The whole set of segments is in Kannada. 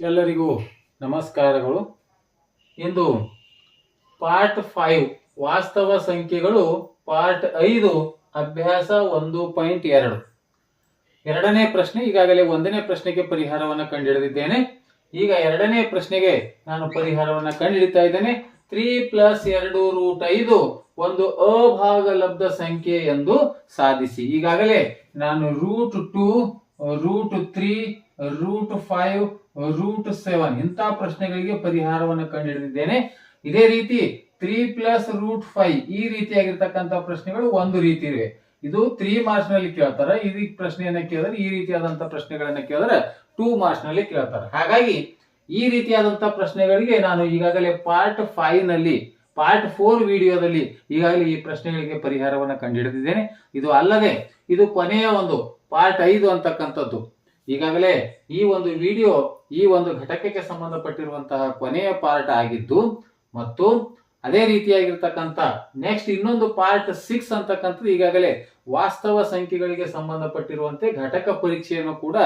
ಎಲ್ಲರಿಗೂ ನಮಸ್ಕಾರಗಳು. ಇಂದು ಪಾರ್ಟ್ ಫೈವ್ ವಾಸ್ತವ ಸಂಖ್ಯೆಗಳು ಪಾರ್ಟ್ ಐದು ಅಭ್ಯಾಸ ಒಂದು ಪಾಯಿಂಟ್ ಎರಡು. ಎರಡನೇ ಪ್ರಶ್ನೆ, ಈಗಾಗಲೇ ಒಂದನೇ ಪ್ರಶ್ನೆಗೆ ಪರಿಹಾರವನ್ನು ಕಂಡುಹಿಡಿದಿದ್ದೇನೆ. ಈಗ ಎರಡನೇ ಪ್ರಶ್ನೆಗೆ ನಾನು ಪರಿಹಾರವನ್ನು ಕಂಡುಹಿಡಿತಾ ಇದ್ದೇನೆ. ತ್ರೀ ಪ್ಲಸ್ ಎರಡು ರೂಟ್ ಐದು ಒಂದು ಅಭಾಗಲಬ್ಧ ಸಂಖ್ಯೆ ಎಂದು ಸಾಧಿಸಿ. ಈಗಾಗಲೇ ನಾನು root two root three, root five, root seven. ಇಂಥ ಪ್ರಶ್ನೆಗಳಿಗೆ ಪರಿಹಾರವನ್ನು ಕಂಡುಹಿಡಿದಿದ್ದೇನೆ. ಇದೇ ರೀತಿ ತ್ರೀ ಪ್ಲಸ್ ರೂಟ್ ಫೈವ್ ಈ ರೀತಿಯಾಗಿರ್ತಕ್ಕಂಥ ಪ್ರಶ್ನೆಗಳು ಒಂದು ರೀತಿ ಇವೆ. ಇದು ತ್ರೀ ಮಾರ್ಕ್ಸ್ನಲ್ಲಿ ಕೇಳ್ತಾರೆ ಈ ಪ್ರಶ್ನೆಯನ್ನ ಕೇಳಿದ್ರೆ ಈ ರೀತಿಯಾದಂತ ಪ್ರಶ್ನೆಗಳನ್ನ ಕೇಳಿದ್ರೆ ಟೂ ಮಾರ್ಕ್ಸ್ನಲ್ಲಿ ಕೇಳ್ತಾರೆ. ಹಾಗಾಗಿ ಈ ರೀತಿಯಾದಂತ ಪ್ರಶ್ನೆಗಳಿಗೆ ನಾನು ಈಗಾಗಲೇ ಪಾರ್ಟ್ ಫೈವ್ನಲ್ಲಿ ಪಾರ್ಟ್ ಫೋರ್ ವಿಡಿಯೋದಲ್ಲಿ ಈಗಾಗಲೇ ಈ ಪ್ರಶ್ನೆಗಳಿಗೆ ಪರಿಹಾರವನ್ನು ಕಂಡುಹಿಡಿದಿದ್ದೇನೆ. ಇದು ಅಲ್ಲದೆ, ಇದು ಕೊನೆಯ ಒಂದು ಪಾರ್ಟ್ ಐದು ಅಂತಕ್ಕಂಥದ್ದು. ಈಗಾಗಲೇ ಈ ಒಂದು ವಿಡಿಯೋ, ಈ ಒಂದು ಘಟಕಕ್ಕೆ ಸಂಬಂಧಪಟ್ಟಿರುವಂತಹ ಕೊನೆಯ ಪಾರ್ಟ್ ಆಗಿದ್ದು, ಮತ್ತು ಅದೇ ರೀತಿಯಾಗಿರ್ತಕ್ಕಂಥ ನೆಕ್ಸ್ಟ್ ಇನ್ನೊಂದು ಪಾರ್ಟ್ ಸಿಕ್ಸ್ ಅಂತಕ್ಕಂಥದ್ದು ಈಗಾಗಲೇ ವಾಸ್ತವ ಸಂಖ್ಯೆಗಳಿಗೆ ಸಂಬಂಧಪಟ್ಟಿರುವಂತೆ ಘಟಕ ಪರೀಕ್ಷೆಯನ್ನು ಕೂಡ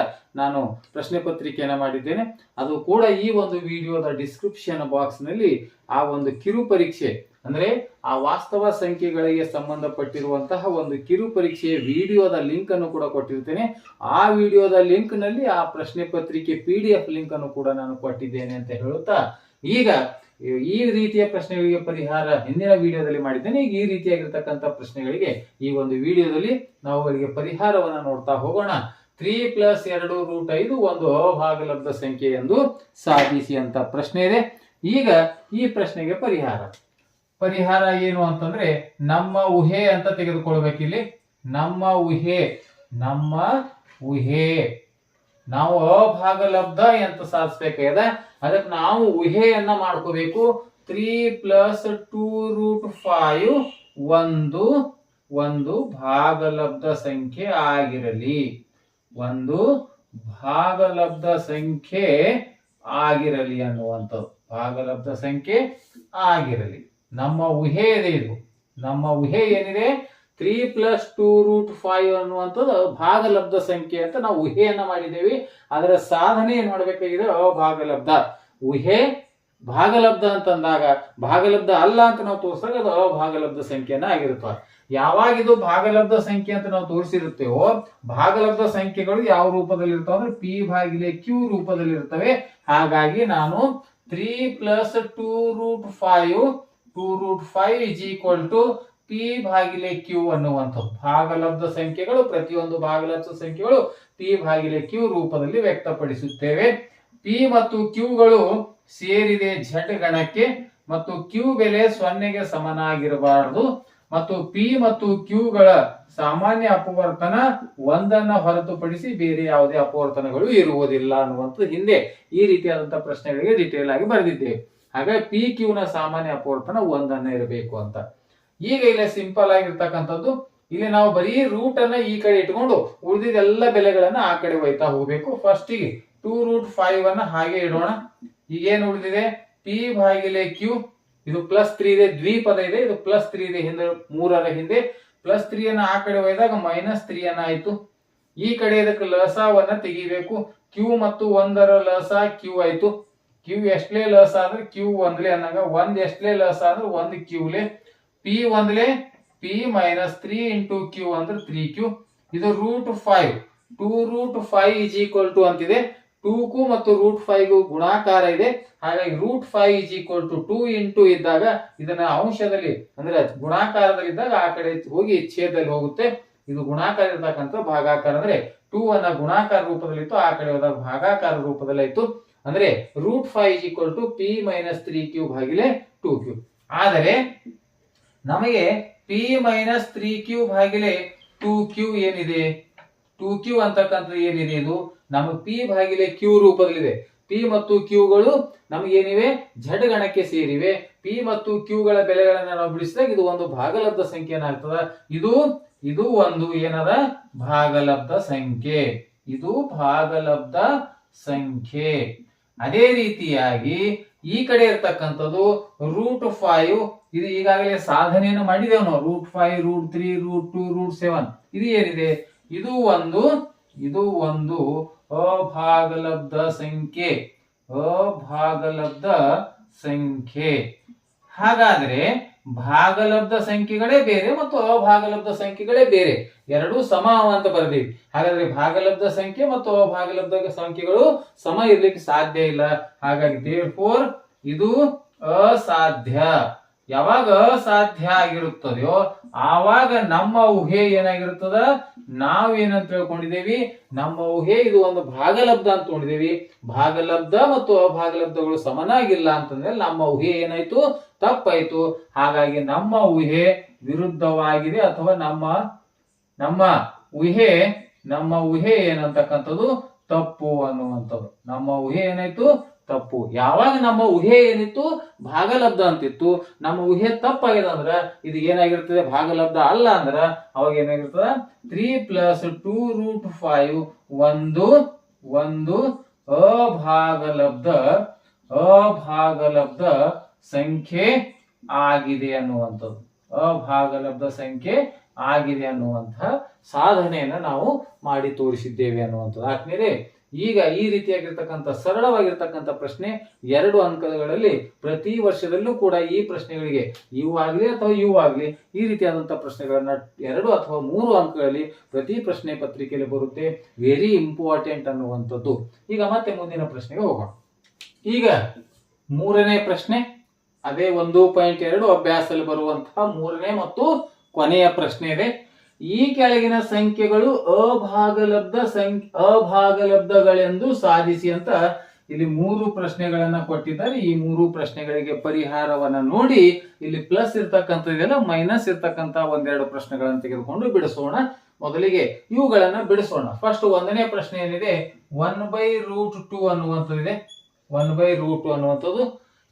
ನಾನು ಪ್ರಶ್ನೆ ಪತ್ರಿಕೆಯನ್ನು ಮಾಡಿದ್ದೇನೆ. ಅದು ಕೂಡ ಈ ಒಂದು ವಿಡಿಯೋದ ಡಿಸ್ಕ್ರಿಪ್ಷನ್ ಬಾಕ್ಸ್ನಲ್ಲಿ ಆ ಒಂದು ಕಿರು ಪರೀಕ್ಷೆ ಅಂದ್ರೆ ಆ ವಾಸ್ತವ ಸಂಖ್ಯೆಗಳಿಗೆ ಸಂಬಂಧಪಟ್ಟಿರುವಂತಹ ಒಂದು ಕಿರು ಪರೀಕ್ಷೆಯ ವಿಡಿಯೋದ ಲಿಂಕ್ ಅನ್ನು ಕೂಡ ಕೊಟ್ಟಿರ್ತೇನೆ. ಆ ವಿಡಿಯೋದ ಲಿಂಕ್ನಲ್ಲಿ ಆ ಪ್ರಶ್ನೆ ಪತ್ರಿಕೆ ಪಿ ಡಿ ಎಫ್ ಲಿಂಕ್ ಅನ್ನು ಕೂಡ ನಾನು ಕೊಟ್ಟಿದ್ದೇನೆ ಅಂತ ಹೇಳುತ್ತಾ, ಈಗ ಈ ರೀತಿಯ ಪ್ರಶ್ನೆಗಳಿಗೆ ಪರಿಹಾರ ಹಿಂದಿನ ವಿಡಿಯೋದಲ್ಲಿ ಮಾಡಿದ್ದೇನೆ. ಈಗ ಈ ರೀತಿಯಾಗಿರ್ತಕ್ಕಂಥ ಪ್ರಶ್ನೆಗಳಿಗೆ ಈ ಒಂದು ವಿಡಿಯೋದಲ್ಲಿ ನಾವು ಅವರಿಗೆ ಪರಿಹಾರವನ್ನು ನೋಡ್ತಾ ಹೋಗೋಣ. ತ್ರೀ ಪ್ಲಸ್ ಎರಡು ರೂಟ್ ಐದು ಒಂದು ಅಭಾಗಲಬ್ಧ ಸಂಖ್ಯೆ ಎಂದು ಸಾಧಿಸಿ ಅಂತ ಪ್ರಶ್ನೆ ಇದೆ. ಈಗ ಈ ಪ್ರಶ್ನೆಗೆ ಪರಿಹಾರ. ಪರಿಹಾರ ಏನು ಅಂತಂದ್ರೆ ನಮ್ಮ ಊಹೆ ಅಂತ ತೆಗೆದುಕೊಳ್ಬೇಕಿಲ್ಲಿ ನಮ್ಮ ಊಹೆ ನಮ್ಮ ಊಹೆ. ನಾವು ಅಭಾಗಲಬ್ಧ ಅಂತ ಸಾಧಿಸ್ಬೇಕಾಗಿದೆ? ಅದಕ್ಕೆ ನಾವು ಊಹೆಯನ್ನ ಮಾಡ್ಕೋಬೇಕು. Three plus two root five ಒಂದು ಒಂದು ಭಾಗಲಬ್ಧ ಸಂಖ್ಯೆ ಆಗಿರಲಿ. ಒಂದು ಭಾಗಲಬ್ಧ ಸಂಖ್ಯೆ ಆಗಿರಲಿ ಅನ್ನುವಂಥದ್ದು. ಭಾಗಲಬ್ಧ ಸಂಖ್ಯೆ ಆಗಿರಲಿ. ನಮ್ಮ ಊಹೆ ಇದೆ ಇದು. ನಮ್ಮ ಊಹೆ ಏನಿದೆ? Three plus two root five ಅನ್ನುವಂಥದ್ದು ಭಾಗಲಬ್ಧ ಸಂಖ್ಯೆ ಅಂತ ನಾವು ಊಹೆಯನ್ನು ಮಾಡಿದ್ದೇವೆ. ಅದರ ಸಾಧನೆ ಏನು ಮಾಡಬೇಕಾಗಿದೆ? ಅಭಾಗಲಬ್ಧ ಊಹೆ, ಭಾಗಲಬ್ಧ ಅಂತಂದಾಗ, ಭಾಗಲಬ್ಧ ಅಲ್ಲ ಅಂತ ನಾವು ತೋರಿಸಿದಾಗ ಅದು ಅಭಾಗಲಬ್ಧ ಸಂಖ್ಯೆನ ಆಗಿರುತ್ತವೆ ಯಾವಾಗ ಇದು ಭಾಗಲಬ್ಧ ಸಂಖ್ಯೆ ಅಂತ ನಾವು ತೋರಿಸಿರುತ್ತೇವೋ, ಭಾಗಲಬ್ಧ ಸಂಖ್ಯೆಗಳು ಯಾವ ರೂಪದಲ್ಲಿ ಇರ್ತಾವೆ ಅಂದ್ರೆ ಪಿ ಭಾಗಿಲೆ ಕ್ಯೂ ರೂಪದಲ್ಲಿ ಇರ್ತವೆ ಹಾಗಾಗಿ ನಾನು three plus two root five two root five is equal to P ಭಾಗಿಲೆ Q ಅನ್ನುವಂಥದ್ದು. ಭಾಗಲಬ್ಧ ಸಂಖ್ಯೆಗಳು, ಪ್ರತಿಯೊಂದು ಭಾಗಲಬ್ಧ ಸಂಖ್ಯೆಗಳು ಪಿ ಭಾಗಿಲೆ ಕ್ಯೂ ರೂಪದಲ್ಲಿ ವ್ಯಕ್ತಪಡಿಸುತ್ತೇವೆ. ಪಿ ಮತ್ತು ಕ್ಯೂಗಳು ಸೇರಿದೆ ಝಟ್ ಗಣಕ್ಕೆ ಮತ್ತು ಕ್ಯೂ ಬೆಲೆ ಸೊನ್ನೆಗೆ ಸಮನಾಗಿರಬಾರದು. ಮತ್ತು ಪಿ ಮತ್ತು ಕ್ಯೂಗಳ ಸಾಮಾನ್ಯ ಅಪವರ್ತನ ಒಂದನ್ನ ಹೊರತುಪಡಿಸಿ ಬೇರೆ ಯಾವುದೇ ಅಪವರ್ತನಗಳು ಇರುವುದಿಲ್ಲ ಅನ್ನುವಂಥದ್ದು ಹಿಂದೆ ಈ ರೀತಿಯಾದಂತಹ ಪ್ರಶ್ನೆಗಳಿಗೆ ಡೀಟೇಲ್ ಆಗಿ ಬರೆದಿದ್ದೇವೆ. ಹಾಗಾಗಿ ಪಿ ಕ್ಯೂನ ಸಾಮಾನ್ಯ ಅಪವರ್ತನ ಒಂದನ್ನ ಇರಬೇಕು ಅಂತ. ಈಗ ಇಲ್ಲಿ ಸಿಂಪಲ್ ಆಗಿರ್ತಕ್ಕಂಥದ್ದು, ಇಲ್ಲಿ ನಾವು ಬರೀ ರೂಟ್ ಅನ್ನ ಈ ಕಡೆ ಇಟ್ಕೊಂಡು ಉಳಿದಿದ್ದೆಲ್ಲ ಬೆಲೆಗಳನ್ನ ಆ ಕಡೆ ಒಯ್ತಾ ಹೋಗ್ಬೇಕು. ಫಸ್ಟಿಗೆ ಟೂ ರೂಟ್ ಫೈವ್ ಅನ್ನ ಹಾಗೆ ಇಡೋಣ. ಈಗೇನು ಉಳಿದಿದೆ? ಪಿ ಬಾಗಿಲೆ ಕ್ಯೂ ಇದು ಪ್ಲಸ್ ತ್ರೀ ಇದೆ ದ್ವಿಪದ ಇದೆ. ಇದು ಪ್ಲಸ್ ತ್ರೀ ಇದೆ ಹಿಂದೆ ಮೂರರ ಹಿಂದೆ. ಪ್ಲಸ್ ತ್ರೀ ಅನ್ನ ಆ ಕಡೆ ಒಯ್ದಾಗ ಮೈನಸ್ ತ್ರೀ ಅನ್ನ ಆಯ್ತು. ಈ ಕಡೆ ಇದಕ್ಕೆ ಲಸವನ್ನ ತೆಗಿಬೇಕು. ಕ್ಯೂ ಮತ್ತು ಒಂದರ ಲಸ ಕ್ಯೂ ಆಯ್ತು. ಕ್ಯೂ ಎಷ್ಟಲೇ ಲಸ್ ಅಂದ್ರೆ ಕ್ಯೂ ಒಂದ್ಲೆ ಅನ್ನಂಗ. ಒಂದ್ ಎಷ್ಟಲೇ ಲಸ್ ಅಂದ್ರೆ ಒಂದ್ ಕ್ಯೂಲೆ P ಒಂದ್ಲೆ P minus three into Q ಅಂದ್ರೆ ತ್ರೀ ಕ್ಯೂ ಇದು root five two root five is equal to ಅಂತಿದೆ. ಟೂಕು ಮತ್ತು ರೂಟ್ ಫೈವ್ಗೂ ಗುಣಾಕಾರ ಇದೆ. ಹಾಗಾಗಿ root five is equal to two into ಇದ್ದಾಗ ಇದನ್ನ ಅಂಶದಲ್ಲಿ ಅಂದ್ರೆ ಗುಣಾಕಾರದಲ್ಲಿ ಇದ್ದಾಗ ಆ ಕಡೆ ಹೋಗಿ ಛೇದದಲ್ಲಿ ಹೋಗುತ್ತೆ. ಇದು ಗುಣಾಕಾರ ಇರ್ತಕ್ಕಂಥ ಭಾಗಾಕಾರ. ಅಂದ್ರೆ ಟೂ ಅನ್ನ ಗುಣಾಕಾರ ರೂಪದಲ್ಲಿ ಇತ್ತು ಆ ಕಡೆ ಹೋದಾಗ ಭಾಗಾಕಾರ ರೂಪದಲ್ಲಿ ಆಯ್ತು ಅಂದ್ರೆ root five is equal to P minus three Q ಭಾಗಿಲೆ two Q ಆದರೆ ನಮಗೆ ಪಿ ಮೈನಸ್ ತ್ರೀ ಕ್ಯೂ ಭಾಗಿಲೆ ಟೂ ಕ್ಯೂ ಏನಿದೆ? ಟೂ ಕ್ಯೂ ಅಂತಕ್ಕಂಥದ್ದು ಏನಿದೆ ಇದು? ನಮಗೆ ಪಿ ಭಾಗಿಲೆ ಕ್ಯೂ ರೂಪದಲ್ಲಿದೆ ಪಿ ಮತ್ತು ಕ್ಯೂಗಳು ನಮಗೇನಿವೆ ಝಡ್ ಗಣಕ್ಕೆ ಸೇರಿವೆ. ಪಿ ಮತ್ತು ಕ್ಯೂಗಳ ಬೆಲೆಗಳನ್ನ ನಾವು ಬಿಡಿಸಿದಾಗ ಇದು ಒಂದು ಭಾಗಲಬ್ಧ ಸಂಖ್ಯೆ ಏನಾಗ್ತದ ಇದು ಇದು ಒಂದು ಏನದ? ಭಾಗಲಬ್ಧ ಸಂಖ್ಯೆ. ಇದು ಭಾಗಲಬ್ಧ ಸಂಖ್ಯೆ. ಅದೇ ರೀತಿಯಾಗಿ ಈ ಕಡೆ ಇರ್ತಕ್ಕಂಥದ್ದು ರೂಟ್ ಫೈವ್. ಇದು ಈಗಾಗಲೇ ಸಾಧನೆಯನ್ನು ಮಾಡಿದೆವು ನಾವು root five, root three, root two, root seven. ಇದು ಏನಿದೆ? ಇದು ಒಂದು ಇದು ಒಂದು ಅಭಾಗಲಬ್ಧ ಸಂಖ್ಯೆ. ಅಭಾಗಲಬ್ಧ ಸಂಖ್ಯೆ. ಹಾಗಾದ್ರೆ ಭಾಗಲಬ್ಧ ಸಂಖ್ಯೆಗಳೇ ಬೇರೆ ಮತ್ತು ಅಭಾಗಲಬ್ಧ ಸಂಖ್ಯೆಗಳೇ ಬೇರೆ. ಎರಡೂ ಸಮ ಅಂತ ಬರೆದಿವಿ ಹಾಗಾದ್ರೆ ಭಾಗಲಬ್ಧ ಸಂಖ್ಯೆ ಮತ್ತು ಅಭಾಗಲಬ್ಧ ಸಂಖ್ಯೆಗಳು ಸಮ ಇರ್ಲಿಕ್ಕೆ ಸಾಧ್ಯ ಇಲ್ಲ. ಹಾಗಾಗಿ ದೇರ್ ಫೋರ್ ಇದು ಅಸಾಧ್ಯ. ಯಾವಾಗ ಅಸಾಧ್ಯ ಆಗಿರುತ್ತದೆಯೋ ಆವಾಗ ನಮ್ಮ ಊಹೆ ಏನಾಗಿರುತ್ತದ? ನಾವೇನಂತ ತಿಳ್ಕೊಂಡಿದ್ದೇವಿ? ನಮ್ಮ ಊಹೆ ಇದು ಒಂದು ಭಾಗಲಬ್ಧ ಅಂತ ತಗೊಂಡಿದ್ದೇವಿ ಭಾಗಲಬ್ಧ ಮತ್ತು ಅಭಾಗಲಬ್ಧಗಳು ಸಮನಾಗಿಲ್ಲ ಅಂತಂದ್ರೆ ನಮ್ಮ ಊಹೆ ಏನಾಯ್ತು? ತಪ್ಪಾಯ್ತು. ಹಾಗಾಗಿ ನಮ್ಮ ಊಹೆ ವಿರುದ್ಧವಾಗಿದೆ ಅಥವಾ ನಮ್ಮ ನಮ್ಮ ಊಹೆ ನಮ್ಮ ಊಹೆ ಏನಂತಕ್ಕಂಥದ್ದು? ತಪ್ಪು ಅನ್ನುವಂಥದ್ದು. ನಮ್ಮ ಊಹೆ ಏನಾಯ್ತು? ತಪ್ಪು. ಯಾವಾಗ ನಮ್ಮ ಊಹೆ ಏನಿತ್ತು? ಭಾಗಲಬ್ಧ ಅಂತಿತ್ತು. ನಮ್ಮ ಊಹೆ ತಪ್ಪಾಗಿದೆ ಅಂದ್ರ ಇದು ಏನಾಗಿರ್ತದೆ? ಭಾಗಲಬ್ಧ ಅಲ್ಲ ಅಂದ್ರ ಅವಾಗ ಏನಾಗಿರ್ತದ? Three plus two root five ಒಂದು ಒಂದು ಅಭಾಗಲಬ್ಧ ಅಭಾಗಲಬ್ಧ ಸಂಖ್ಯೆ ಆಗಿದೆ ಅನ್ನುವಂಥದ್ದು. ಅಭಾಗಲಬ್ಧ ಸಂಖ್ಯೆ ಆಗಿದೆ ಅನ್ನುವಂತಹ ಸಾಧನೆಯನ್ನ ನಾವು ಮಾಡಿ ತೋರಿಸಿದ್ದೇವೆ ಅನ್ನುವಂಥದ್ದು. ಆದ್ಮೇಲೆ ಈಗ ಈ ರೀತಿಯಾಗಿರ್ತಕ್ಕಂಥ ಸರಳವಾಗಿರ್ತಕ್ಕಂಥ ಪ್ರಶ್ನೆ ಎರಡು ಅಂಕಗಳಲ್ಲಿ ಪ್ರತಿ ವರ್ಷದಲ್ಲೂ ಕೂಡ ಈ ಪ್ರಶ್ನೆಗಳಿಗೆ ಇವು ಆಗಲಿ ಅಥವಾ ಇವು ಆಗಲಿ ಈ ರೀತಿಯಾದಂಥ ಪ್ರಶ್ನೆಗಳನ್ನ ಎರಡು ಅಥವಾ ಮೂರು ಅಂಕಗಳಲ್ಲಿ ಪ್ರತಿ ಪ್ರಶ್ನೆ ಪತ್ರಿಕೆಯಲ್ಲಿ ಬರುತ್ತೆ. ವೆರಿ ಇಂಪಾರ್ಟೆಂಟ್ ಅನ್ನುವಂಥದ್ದು. ಈಗ ಮತ್ತೆ ಮುಂದಿನ ಪ್ರಶ್ನೆಗೆ ಹೋಗೋಣ. ಈಗ ಮೂರನೇ ಪ್ರಶ್ನೆ. ಅದೇ ಒಂದು ಪಾಯಿಂಟ್ ಎರಡು ಅಭ್ಯಾಸದಲ್ಲಿ ಬರುವಂತಹ ಮೂರನೇ ಮತ್ತು ಕೊನೆಯ ಪ್ರಶ್ನೆ ಇದೆ. ಈ ಕೆಳಗಿನ ಸಂಖ್ಯೆಗಳು ಅಭಾಗಲಬ್ಧ ಸಂಖ್ಯೆ, ಅಭಾಗಲಬ್ಧಗಳೆಂದು ಸಾಧಿಸಿ ಅಂತ ಇಲ್ಲಿ ಮೂರು ಪ್ರಶ್ನೆಗಳನ್ನ ಕೊಟ್ಟಿದ್ದಾರೆ. ಈ ಮೂರು ಪ್ರಶ್ನೆಗಳಿಗೆ ಪರಿಹಾರವನ್ನ ನೋಡಿ ಇಲ್ಲಿ ಪ್ಲಸ್ ಇರ್ತಕ್ಕಂಥದ್ದೆಲ್ಲ ಮೈನಸ್ ಇರ್ತಕ್ಕಂಥ ಒಂದೆರಡು ಪ್ರಶ್ನೆಗಳನ್ನು ತೆಗೆದುಕೊಂಡು ಬಿಡಿಸೋಣ. ಮೊದಲಿಗೆ ಇವುಗಳನ್ನ ಬಿಡಿಸೋಣ. ಫಸ್ಟ್ ಒಂದನೇ ಪ್ರಶ್ನೆ ಏನಿದೆ? ಒನ್ ಬೈ ರೂಟ್ ಟು ಅನ್ನುವಂಥದ್ದಿದೆ ಒನ್ ಬೈ ರೂಟ್ ಅನ್ನುವಂಥದ್ದು.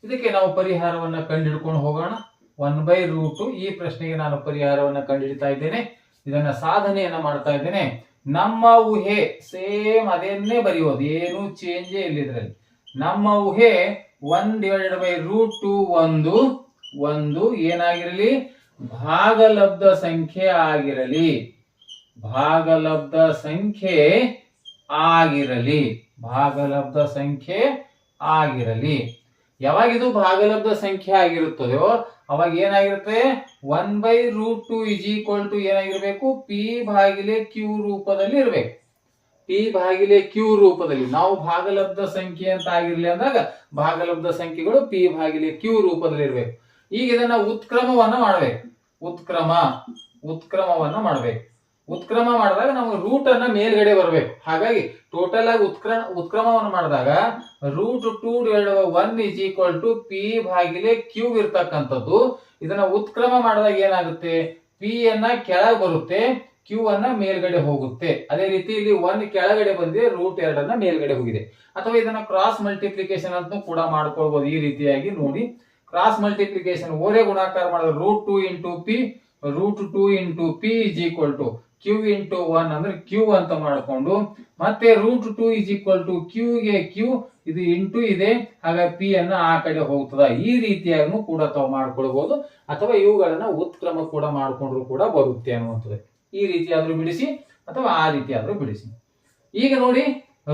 ಇದಕ್ಕೆ ನಾವು ಪರಿಹಾರವನ್ನ ಕಂಡುಹಿಡ್ಕೊಂಡು ಹೋಗೋಣ. ಒನ್ ಬೈ ರೂಟು ಈ ಪ್ರಶ್ನೆಗೆ ನಾನು ಪರಿಹಾರವನ್ನ ಕಂಡುಹಿಡಿತಾ ಇದ್ದೇನೆ. ಇದನ್ನ ಸಾಧನೆಯನ್ನ ಮಾಡ್ತಾ ಇದ್ದೇನೆ. ನಮ್ಮ ಊಹೆ ಸೇಮ್ ಅದೇನ್ನೇ ಬರೆಯೋದು. ಏನು ಚೇಂಜೇ ಇಲ್ಲ ಇದರಲ್ಲಿ. ನಮ್ಮ ಊಹೆ one divided by root two ಒಂದು ಒಂದು ಏನಾಗಿರಲಿ? ಭಾಗಲಬ್ಧ ಸಂಖ್ಯೆ ಆಗಿರಲಿ. ಭಾಗಲಬ್ಧ ಸಂಖ್ಯೆ ಆಗಿರಲಿ. ಭಾಗಲಬ್ಧ ಸಂಖ್ಯೆ ಆಗಿರಲಿ. ಯಾವಾಗಿದು ಭಾಗಲಬ್ಧ ಸಂಖ್ಯೆ ಆಗಿರುತ್ತದೆಯೋ ಅವಾಗ ಏನಾಗಿರುತ್ತೆ? One by root two is equal to ಏನಾಗಿರ್ಬೇಕು? ಪಿ ಭಾಗಿಲೆ ಕ್ಯೂ ರೂಪದಲ್ಲಿ ಇರ್ಬೇಕು. ಪಿ ಭಾಗಿಲೆ ಕ್ಯೂ ರೂಪದಲ್ಲಿ. ನಾವು ಭಾಗಲಬ್ಧ ಸಂಖ್ಯೆ ಅಂತ ಆಗಿರ್ಲಿ ಅಂದಾಗ ಭಾಗಲಬ್ಧ ಸಂಖ್ಯೆಗಳು ಪಿ ಭಾಗಿಲೆ ಕ್ಯೂ ರೂಪದಲ್ಲಿ ಇರ್ಬೇಕು. ಈಗ ಇದನ್ನ ಉತ್ಕ್ರಮವನ್ನ ಮಾಡ್ಬೇಕು. ಉತ್ಕ್ರಮ. ಉತ್ಕ್ರಮವನ್ನ ಮಾಡ್ಬೇಕು. ಉತ್ಕ್ರಮ ಮಾಡಿದಾಗ ನಮಗೆ ರೂಟ್ ಅನ್ನ ಮೇಲ್ಗಡೆ ಬರಬೇಕು. ಹಾಗಾಗಿ ಟೋಟಲ್ ಆಗಿ ಉತ್ಕ್ರ, ಉತ್ಕ್ರಮವನ್ನು ಮಾಡಿದಾಗ root two one is equal to P ಭಾಗಿಲೆ Q ಇರ್ತಕ್ಕಂಥದ್ದು. ಇದನ್ನ ಉತ್ಕ್ರಮ ಮಾಡಿದಾಗ ಏನಾಗುತ್ತೆ? ಪಿ ಅನ್ನ ಕೆಳಗೆ ಬರುತ್ತೆ ಕ್ಯೂ ಅನ್ನ ಮೇಲ್ಗಡೆ ಹೋಗುತ್ತೆ. ಅದೇ ರೀತಿ ಇಲ್ಲಿ ಒನ್ ಕೆಳಗಡೆ ಬಂದಿದೆ ರೂಟ್ ಎರಡನ್ನ ಮೇಲ್ಗಡೆ ಹೋಗಿದೆ. ಅಥವಾ ಇದನ್ನ ಕ್ರಾಸ್ ಮಲ್ಟಿಪ್ಲಿಕೇಶನ್ ಅಂತ ಕೂಡ ಮಾಡ್ಕೊಳ್ಬಹುದು ಈ ರೀತಿಯಾಗಿ ನೋಡಿ. ಕ್ರಾಸ್ ಮಲ್ಟಿಪ್ಲಿಕೇಶನ್ ಓರೇ ಗುಣಾಕಾರ ಮಾಡಿದ್ರೆ root two into P root two into P is equal to Q into one ಅಂದ್ರೆ ಕ್ಯೂ ಅಂತ ಮಾಡಿಕೊಂಡು, ಮತ್ತೆ root two is equal to ಕ್ಯೂಗೆ Q ಇದು ಇಂಟು ಇದೆ ಹಾಗಾಗಿ ಪಿ ಅನ್ನ ಆ ಕಡೆ ಹೋಗ್ತದ. ಈ ರೀತಿಯಾಗೂ ಕೂಡ ತಾವು ಮಾಡ್ಕೊಳ್ಬಹುದು ಅಥವಾ ಇವುಗಳನ್ನ ಉತ್ಕ್ರಮ ಕೂಡ ಮಾಡಿಕೊಂಡ್ರು ಕೂಡ ಬರುತ್ತೆ ಅನ್ನುವಂಥದ್ದು. ಈ ರೀತಿಯಾದ್ರೂ ಬಿಡಿಸಿ, ಅಥವಾ ಆ ರೀತಿಯಾದ್ರೂ ಬಿಡಿಸಿ. ಈಗ ನೋಡಿ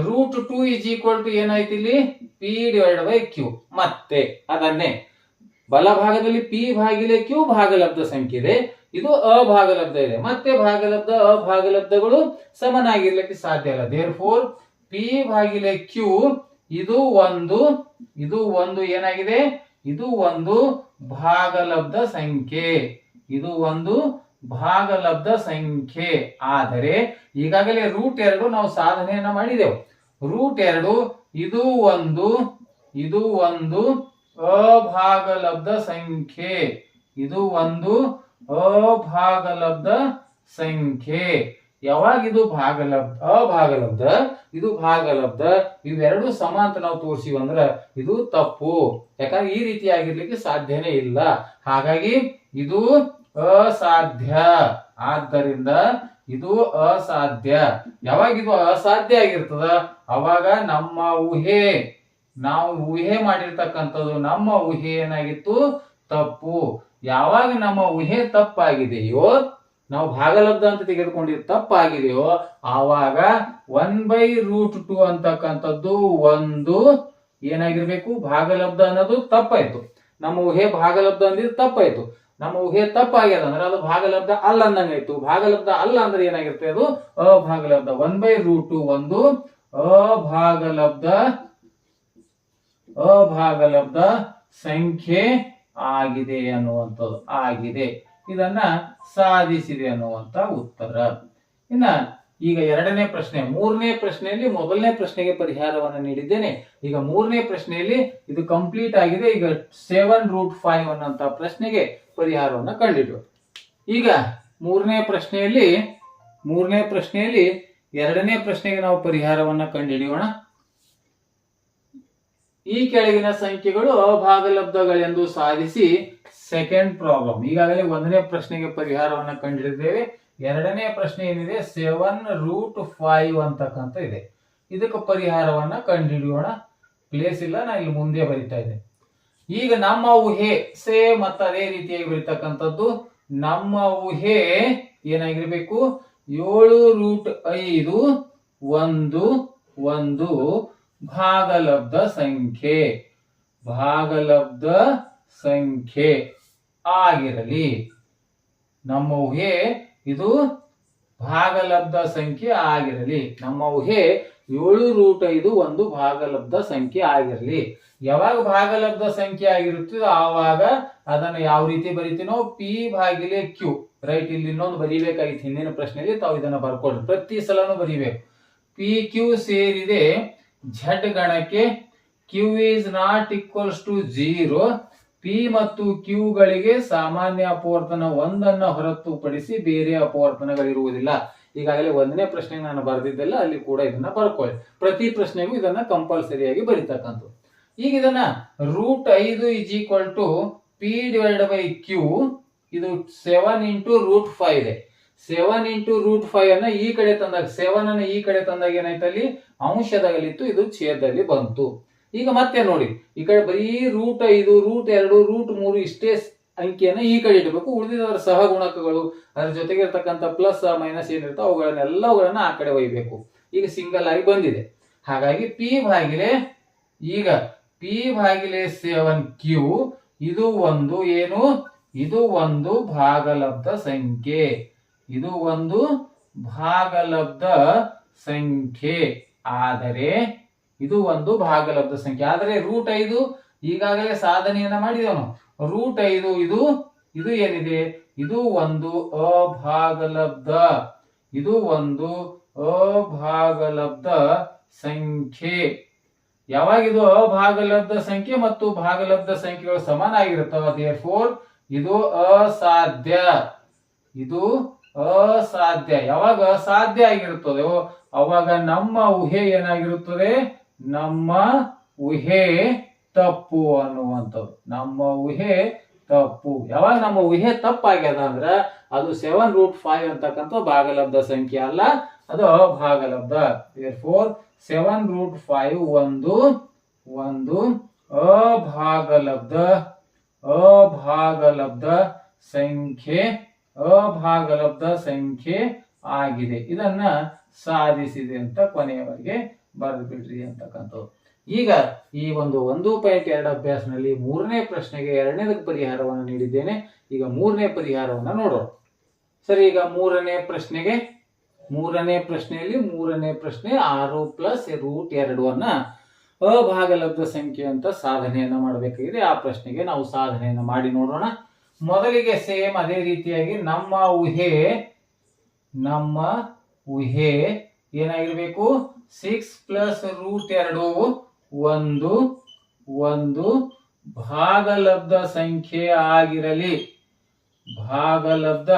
root two is equal to ಏನಾಯ್ತು ಇಲ್ಲಿ? ಪಿ ಡಿವೈಡ್ ಬೈ ಕ್ಯೂ ಮತ್ತೆ, ಅದನ್ನೇ. ಬಲಭಾಗದಲ್ಲಿ ಪಿ ಭಾಗಿಲೆ ಕ್ಯೂ ಭಾಗಲಬ್ಧ ಸಂಖ್ಯೆ ಇದೆ. ಇದು ಅಭಾಗಲಬ್ಧ ಇದೆ. ಮತ್ತೆ ಭಾಗಲಬ್ಧ, ಅಭಾಗಲಬ್ಧಗಳು ಸಮನಾಗಿರ್ಲಿಕ್ಕೆ ಸಾಧ್ಯ ಇಲ್ಲ ದೇರ್ ಫೋರ್ ಪಿ ಭಾಗಿಲೆ ಕ್ಯೂ ಇದು ಒಂದು ಇದು ಒಂದು ಏನಾಗಿದೆ? ಇದು ಒಂದು ಭಾಗಲಬ್ಧ ಸಂಖ್ಯೆ. ಇದು ಒಂದು ಭಾಗಲಬ್ಧ ಸಂಖ್ಯೆ. ಆದರೆ, ಈಗಾಗಲೇ ರೂಟ್ ಎರಡು ನಾವು ಸಾಧನೆಯನ್ನ ಮಾಡಿದೆವು. ರೂಟ್ ಎರಡು, ಇದು ಒಂದು ಇದು ಒಂದು ಅಭಾಗಲಬ್ಧ ಸಂಖ್ಯೆ. ಇದು ಒಂದು ಅಭಾಗಲಬ್ಧ ಸಂಖ್ಯೆ. ಯಾವಾಗ ಇದು ಭಾಗಲಬ್ಧ? ಅಭಾಗಲಬ್ಧ, ಇದು ಭಾಗಲಬ್ಧ, ಇವೆರಡು ಸಮ ಅಂತ ನಾವು ತೋರಿಸಿವಿ ಅಂದ್ರ ಇದು ತಪ್ಪು. ಯಾಕಂದ್ರೆ ಈ ರೀತಿಯಾಗಿರ್ಲಿಕ್ಕೆ ಸಾಧ್ಯನೇ ಇಲ್ಲ. ಹಾಗಾಗಿ ಇದು ಅಸಾಧ್ಯ. ಆದ್ದರಿಂದ ಇದು ಅಸಾಧ್ಯ. ಯಾವಾಗ ಇದು ಅಸಾಧ್ಯ ಆಗಿರ್ತದ? ಅವಾಗ ನಮ್ಮ ಊಹೆ. ನಾವು ಊಹೆ ಮಾಡಿರ್ತಕ್ಕಂಥದ್ದು ನಮ್ಮ ಊಹೆ ಏನಾಗಿತ್ತು ತಪ್ಪು. ಯಾವಾಗ ನಮ್ಮ ಊಹೆ ತಪ್ಪಾಗಿದೆಯೋ, ನಾವು ಭಾಗಲಬ್ಧ ಅಂತ ತೆಗೆದುಕೊಂಡಿದ್ದು ತಪ್ಪಾಗಿದೆಯೋ, ಆವಾಗ ಒನ್ ಬೈ ರೂಟ್ ಟು ಅಂತಕ್ಕಂಥದ್ದು ಒಂದು ಏನಾಗಿರ್ಬೇಕು? ಭಾಗಲಬ್ಧ ಅನ್ನೋದು ತಪ್ಪಾಯ್ತು. ನಮ್ಮ ಊಹೆ ಭಾಗಲಬ್ಧ ಅಂದಿದ್ದು ತಪ್ಪಾಯ್ತು. ನಮ್ಮ ಊಹೆ ತಪ್ಪಾಗ್ಯದ ಅಂದ್ರೆ ಅದು ಭಾಗಲಬ್ಧ ಅಲ್ಲ ಅಂದಂಗಾಯ್ತು. ಭಾಗಲಬ್ಧ ಅಲ್ಲ ಅಂದ್ರೆ ಏನಾಗಿರ್ತದೆ ಅದು? ಅಭಾಗಲಬ್ಧ. ಒನ್ ಬೈ ರೂಟ್ ಒಂದು ಅಭಾಗಲಬ್ಧ ಅಭಾಗಲಬ್ಧ ಸಂಖ್ಯೆ ಆಗಿದೆ ಅನ್ನುವಂಥದ್ದು ಆಗಿದೆ. ಇದನ್ನ ಸಾಧಿಸಿದೆ ಅನ್ನುವಂತ ಉತ್ತರ. ಇನ್ನ ಈಗ ಎರಡನೇ ಪ್ರಶ್ನೆ, ಮೂರನೇ ಪ್ರಶ್ನೆಯಲ್ಲಿ ಮೊದಲನೇ ಪ್ರಶ್ನೆಗೆ ಪರಿಹಾರವನ್ನು ನೀಡಿದ್ದೇನೆ. ಈಗ ಮೂರನೇ ಪ್ರಶ್ನೆಯಲ್ಲಿ ಇದು ಕಂಪ್ಲೀಟ್ ಆಗಿದೆ. ಈಗ ಸೆವೆನ್ ರೂಟ್ ಫೈವ್ ಅನ್ನೋಂತ ಪ್ರಶ್ನೆಗೆ ಪರಿಹಾರವನ್ನು ಕಂಡಿಡು ಈಗ ಮೂರನೇ ಪ್ರಶ್ನೆಯಲ್ಲಿ ಮೂರನೇ ಪ್ರಶ್ನೆಯಲ್ಲಿ ಎರಡನೇ ಪ್ರಶ್ನೆಗೆ ನಾವು ಪರಿಹಾರವನ್ನು ಕಂಡುಹಿಡಿಯೋಣ ಈ ಕೆಳಗಿನ ಸಂಖ್ಯೆಗಳು ಅಭಾಗಲಬ್ಧಗಳೆಂದು ಸಾಧಿಸಿ ಸೆಕೆಂಡ್ ಪ್ರಾಬ್ಲಮ್ ಈಗಾಗಲೇ ಒಂದನೇ ಪ್ರಶ್ನೆಗೆ ಪರಿಹಾರವನ್ನು ಕಂಡಿದ್ದೇವೆ. ಎರಡನೇ ಪ್ರಶ್ನೆ ಏನಿದೆ? ಸೆವೆನ್ ರೂಟ್ ಫೈವ್ ಅಂತಕ್ಕಂಥ ಇದೆ. ಇದಕ್ಕೆ ಪರಿಹಾರವನ್ನ ಕಂಡುಹಿಡಿಯೋಣ. ಪ್ಲೇಸ್ ಇಲ್ಲ, ನಾ ಇಲ್ಲಿ ಮುಂದೆ ಬರಿತಾ ಇದ್ದೆ ಈಗ ನಮ್ಮ ಊಹೆ ಸೇಮ್ ಮತ್ತು ಅದೇ ರೀತಿಯಾಗಿ ಬರೀತಕ್ಕಂಥದ್ದು. ನಮ್ಮ ಊಹೆ ಏನಾಗಿರ್ಬೇಕು? ಏಳು ರೂಟ್ ಐದು, ಒಂದು ಒಂದು. ಭಾಗಲಬ್ಧ ಸಂಖ್ಯೆ. ಭಾಗಲಬ್ಧ ಸಂಖ್ಯೆ ಆಗಿರಲಿ. ನಮ್ಮ ಊಹೆ ಇದು ಭಾಗಲಬ್ಧ ಸಂಖ್ಯೆ ಆಗಿರಲಿ. ನಮ್ಮ ಊಹೆ ಏಳು ರೂಟ್ ಐದು ಒಂದು ಭಾಗಲಬ್ಧ ಸಂಖ್ಯೆ ಆಗಿರಲಿ. ಯಾವಾಗ ಭಾಗಲಬ್ಧ ಸಂಖ್ಯೆ ಆಗಿರುತ್ತೋ ಆವಾಗ ಅದನ್ನು ಯಾವ ರೀತಿ ಬರಿತೀನೋ ಪಿ ಭಾಗಿಲೆ ಕ್ಯೂ. ರೈಟ್, ಇಲ್ಲಿ ಇನ್ನೊಂದು ಬರೀಬೇಕಾಗಿತ್ತು ಹಿಂದಿನ ಪ್ರಶ್ನೆಯಲ್ಲಿ ತಾವು ಇದನ್ನು ಬರ್ಕೊಡ್ರಿ ಪ್ರತಿ ಸಲನು ಬರೀಬೇಕು. ಪಿ ಕ್ಯೂ ಸೇರಿದೆ Z ಗಣಕ್ಕೆ Q is not equals to zero P ಮತ್ತು ಕ್ಯೂ ಗಳಿಗೆ ಸಾಮಾನ್ಯ ಅಪವರ್ತನ ಒಂದನ್ನ ಹೊರತುಪಡಿಸಿ ಬೇರೆ ಅಪವರ್ತನಗಳಿರುವುದಿಲ್ಲ. ಈಗಾಗಲೇ ಒಂದನೇ ಪ್ರಶ್ನೆಗೆ ನಾನು ಬರೆದಿದ್ದೆಲ್ಲ ಅಲ್ಲಿ ಕೂಡ ಇದನ್ನ ಬರ್ಕೊಳ್ಳಿ. ಪ್ರತಿ ಪ್ರಶ್ನೆಗೂ ಇದನ್ನ ಕಂಪಲ್ಸರಿಯಾಗಿ ಬರಿತಕ್ಕಂಥದ್ದು. ಈಗ ಇದನ್ನ ರೂಟ್ ಐದು is equal to P divide by Q ಇದು ಸೆವೆನ್ ಇಂಟು ರೂಟ್ ಫೈವ್ ಇದೆ. ಸೆವೆನ್ ಇಂಟು ರೂಟ್ ಫೈವ್ ಅನ್ನ ಈ ಕಡೆ ತಂದಾಗ ಸೆವೆನ್ ಅನ್ನ ಈ ಕಡೆ ತಂದಾಗ ಏನಾಯ್ತು ಅಲ್ಲಿ? ಅಂಶದಲ್ಲಿತ್ತು, ಇದು ಛೇದದಲ್ಲಿ ಬಂತು. ಈಗ ಮತ್ತೆ ನೋಡಿ, ಈ ಕಡೆ ಬರೀ ರೂಟ್ ಐದು ರೂಟ್ ಎರಡು ರೂಟ್ ಮೂರು ಇಷ್ಟೇ ಅಂಕಿಯನ್ನ ಈ ಕಡೆ ಇಡಬೇಕು. ಉಳಿದಿದ್ದವರ ಸಹಗುಣಕಗಳು ಅದ್ರ ಜೊತೆಗೆ ಇರ್ತಕ್ಕಂಥ ಪ್ಲಸ್ ಮೈನಸ್ ಏನಿರ್ತಾವ ಅವುಗಳನ್ನೆಲ್ಲವುಗಳನ್ನ ಆ ಕಡೆ ಒಯ್ಬೇಕು. ಈಗ ಸಿಂಗಲ್ ಆಗಿ ಬಂದಿದೆ. ಹಾಗಾಗಿ ಪಿ ಭಾಗಿಲೆ ಈಗ ಪಿ ಭಾಗಿಲೆ ಸೆವೆನ್ ಕ್ಯೂ ಇದು ಒಂದು, ಏನು? ಇದು ಒಂದು ಭಾಗಲಬ್ಧ ಸಂಖ್ಯೆ. ಇದು ಒಂದು ಭಾಗಲಬ್ಧ ಸಂಖ್ಯೆ. ಆದರೆ ಇದು ಒಂದು ಭಾಗಲಬ್ಧ ಸಂಖ್ಯೆ. ಆದರೆ ರೂಟ್ ಐದು ಈಗಾಗಲೇ ಸಾಧನೆಯನ್ನ ಮಾಡಿದವನು. ರೂಟ್ ಐದು ಇದು ಇದು ಏನಿದೆ? ಇದು ಒಂದು ಅಭಾಗಲಬ್ಧ. ಇದು ಒಂದು ಅಭಾಗಲಬ್ಧ ಸಂಖ್ಯೆ. ಯಾವಾಗ ಇದು ಅಭಾಗಲಬ್ಧ ಸಂಖ್ಯೆ ಮತ್ತು ಭಾಗಲಬ್ಧ ಸಂಖ್ಯೆಗಳು ಸಮಾನಾಗಿರುತ್ತವ ದೇರ್ ಫೋರ್ ಇದು ಅಸಾಧ್ಯ. ಇದು ಅಸಾಧ್ಯ. ಯಾವಾಗ ಅಸಾಧ್ಯ ಆಗಿರುತ್ತದೋ? ಅವಾಗ ನಮ್ಮ ಊಹೆ ಏನಾಗಿರುತ್ತದೆ? ನಮ್ಮ ಊಹೆ ತಪ್ಪು ಅನ್ನುವಂಥದ್ದು. ನಮ್ಮ ಊಹೆ ತಪ್ಪು. ಯಾವಾಗ ನಮ್ಮ ಊಹೆ ತಪ್ಪಾಗ್ಯದ ಅಂದ್ರ ಅದು ಸೆವೆನ್ ರೂಟ್ ಫೈವ್ ಅಂತಕ್ಕಂಥ ಭಾಗಲಬ್ಧ ಸಂಖ್ಯೆ ಅಲ್ಲ, ಅದು ಅಭಾಗಲಬ್ಧ. ಫೋರ್ ಸೆವೆನ್ ರೂಟ್ ಫೈವ್ ಒಂದು ಒಂದು ಅಭಾಗಲಬ್ಧ ಅಭಾಗಲಬ್ಧ ಸಂಖ್ಯೆ ಅಭಾಗಲಬ್ಧ ಸಂಖ್ಯೆ ಆಗಿದೆ. ಇದನ್ನ ಸಾಧಿಸಿದೆ ಅಂತ ಕೊನೆಯವರೆಗೆ ಬರೆದು ಬಿಡ್ರಿ ಅಂತಕ್ಕಂಥದ್ದು. ಈಗ ಈ ಒಂದು ಒಂದು ಪಾಯಿಂಟ್ ಎರಡು ಅಭ್ಯಾಸನಲ್ಲಿ ಮೂರನೇ ಪ್ರಶ್ನೆಗೆ ಎರಡನೇದಕ್ಕೆ ಪರಿಹಾರವನ್ನು ನೀಡಿದ್ದೇನೆ. ಈಗ ಮೂರನೇ ಪರಿಹಾರವನ್ನು ನೋಡೋಣ. ಸರಿ, ಈಗ ಮೂರನೇ ಪ್ರಶ್ನೆಗೆ, ಮೂರನೇ ಪ್ರಶ್ನೆಯಲ್ಲಿ ಮೂರನೇ ಪ್ರಶ್ನೆ ಆರು ಪ್ಲಸ್ ರೂಟ್ ಎರಡು ಅನ್ನ ಅಭಾಗಲಬ್ಧ ಸಂಖ್ಯೆ ಅಂತ ಸಾಧನೆಯನ್ನ ಮಾಡಬೇಕಾಗಿದೆ. ಆ ಪ್ರಶ್ನೆಗೆ ನಾವು ಸಾಧನೆಯನ್ನ ಮಾಡಿ ನೋಡೋಣ. ಮೊದಲಿಗೆ ಸೇಮ್ ಅದೇ ರೀತಿಯಾಗಿ ನಮ್ಮ ಊಹೆ ನಮ್ಮ ಊಹೆ ಏನಾಗಿರ್ಬೇಕು? ಸಿಕ್ಸ್ ಪ್ಲಸ್ ರೂಟ್ ಎರಡು, ಒಂದು ಒಂದು ಭಾಗಲಬ್ಧ ಸಂಖ್ಯೆ ಆಗಿರಲಿ. ಭಾಗಲಬ್ಧ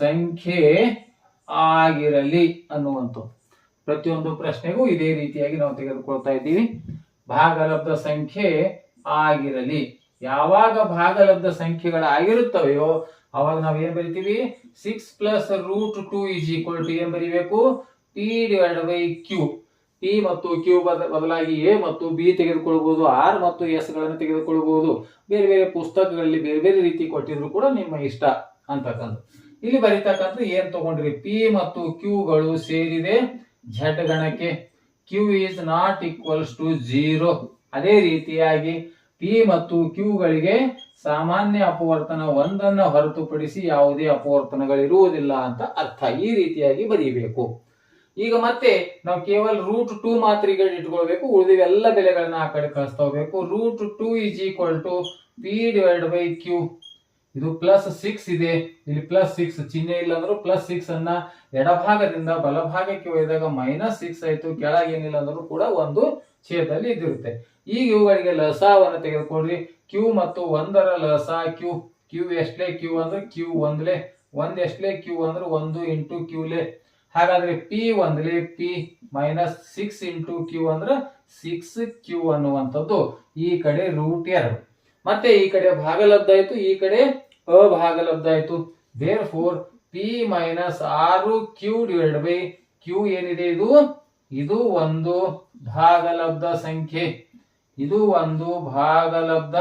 ಸಂಖ್ಯೆ ಆಗಿರಲಿ ಅನ್ನುವಂಥ ಪ್ರತಿಯೊಂದು ಪ್ರಶ್ನೆಗೂ ಇದೇ ರೀತಿಯಾಗಿ ನಾವು ತೆಗೆದುಕೊಳ್ತಾ ಇದ್ದೀವಿ. ಭಾಗಲಬ್ಧ ಸಂಖ್ಯೆ ಆಗಿರಲಿ. ಯಾವಾಗ ಭಾಗಲಬ್ಧ ಸಂಖ್ಯೆಗಳಾಗಿರುತ್ತವೆಯೋ ಅವಾಗ ನಾವು ಏನ್ ಬರಿತೀವಿ? Six plus root two is equal to ಏನ್ ಬರೀಬೇಕು? P divide by Q P ಮತ್ತು ಕ್ಯೂ ಬದಲಾಗಿ ಎ ಮತ್ತು ಬಿ ತೆಗೆದುಕೊಳ್ಬಹುದು ಆರ್ ಮತ್ತು ಎಸ್ಗಳನ್ನು ತೆಗೆದುಕೊಳ್ಬಹುದು ಬೇರೆ ಬೇರೆ ಪುಸ್ತಕಗಳಲ್ಲಿ ಬೇರೆ ಬೇರೆ ರೀತಿ ಕೊಟ್ಟಿದ್ರು ಕೂಡ ನಿಮ್ಮ ಇಷ್ಟ ಅಂತಕ್ಕಂಥ ಇಲ್ಲಿ ಬರೀತಕ್ಕಂಥ ಏನ್ ತಗೊಂಡ್ರಿ? ಪಿ ಮತ್ತು ಕ್ಯೂಗಳು ಸೇರಿದೆ. Z ಗಣಕ್ಕೆ. Q is not equals to zero ಅದೇ ರೀತಿಯಾಗಿ ಪಿ ಮತ್ತು ಕ್ಯೂಗಳಿಗೆ ಸಾಮಾನ್ಯ ಅಪವರ್ತನ ಒಂದನ್ನು ಹೊರತುಪಡಿಸಿ ಯಾವುದೇ ಅಪವರ್ತನಗಳಿರುವುದಿಲ್ಲ ಅಂತ ಅರ್ಥ. ಈ ರೀತಿಯಾಗಿ ಬರೀಬೇಕು. ಈಗ ಮತ್ತೆ ನಾವು ಕೇವಲ ರೂಟ್ ಟೂ ಮಾತ್ರ ಈಗ ಇಟ್ಕೊಳ್ಬೇಕು ಉಳಿದಿವೆಲ್ಲ ಬೆಲೆಗಳನ್ನ ಆ ಕಡೆ ಕಳಿಸ್ತಾ ಹೋಗ್ಬೇಕು. Root two is equal to P divide by Q ಇದು ಪ್ಲಸ್ ಸಿಕ್ಸ್ ಇದೆ. ಇಲ್ಲಿ ಪ್ಲಸ್ ಸಿಕ್ಸ್ ಚಿಹ್ನೆ ಇಲ್ಲ ಅಂದ್ರೂ ಪ್ಲಸ್ ಸಿಕ್ಸ್ ಅನ್ನ ಎಡಭಾಗದಿಂದ ಬಲಭಾಗಕ್ಕೆ ಒಯ್ದಾಗ ಮೈನಸ್ ಸಿಕ್ಸ್ ಆಯ್ತು. ಕೆಳಗೇನಿಲ್ಲ ಅಂದ್ರೂ ಕೂಡ ಒಂದು ಛೇದದಲ್ಲಿ ಇದಿರುತ್ತೆ. ಈಗ ಇವುಗಳಿಗೆ ಲಸಾವನ್ನು ತೆಗೆದುಕೊಳ್ರಿ ಕ್ಯೂ ಮತ್ತು ಒಂದರ ಲಸ ಕ್ಯೂ ಕ್ಯೂ ಎಷ್ಟಲೇ? ಕ್ಯೂ ಅಂದ್ರೆ ಕ್ಯೂ ಒಂದ್ಲೆ. ಒಂದ್ ಎಷ್ಟಲೇ? ಕ್ಯೂ ಅಂದ್ರೆ ಒಂದು ಇಂಟು ಕ್ಯೂಲೆ ಹಾಗಾದ್ರೆ P ಒಂದ್ಲೆ P minus six into Q ಅಂದ್ರೆ ಸಿಕ್ಸ್ ಕ್ಯೂ ಅನ್ನುವಂಥದ್ದು. ಈ ಕಡೆ ರೂಟ್ ಎರಡು. ಮತ್ತೆ ಈ ಕಡೆ ಭಾಗಲಬ್ಧ ಆಯ್ತು, ಈ ಕಡೆ ಅಭಾಗಲಬ್ಧ ಆಯ್ತು. ದೇರ್ ಫೋರ್ ಪಿ ಮೈನಸ್ ಆರು ಕ್ಯೂ ಡಿವೈಡ್ ಬೈ ಕ್ಯೂ ಏನಿದೆ ಇದು? ಇದು ಒಂದು ಭಾಗಲಬ್ಧ ಸಂಖ್ಯೆ. ಇದು ಒಂದು ಭಾಗಲಬ್ಧ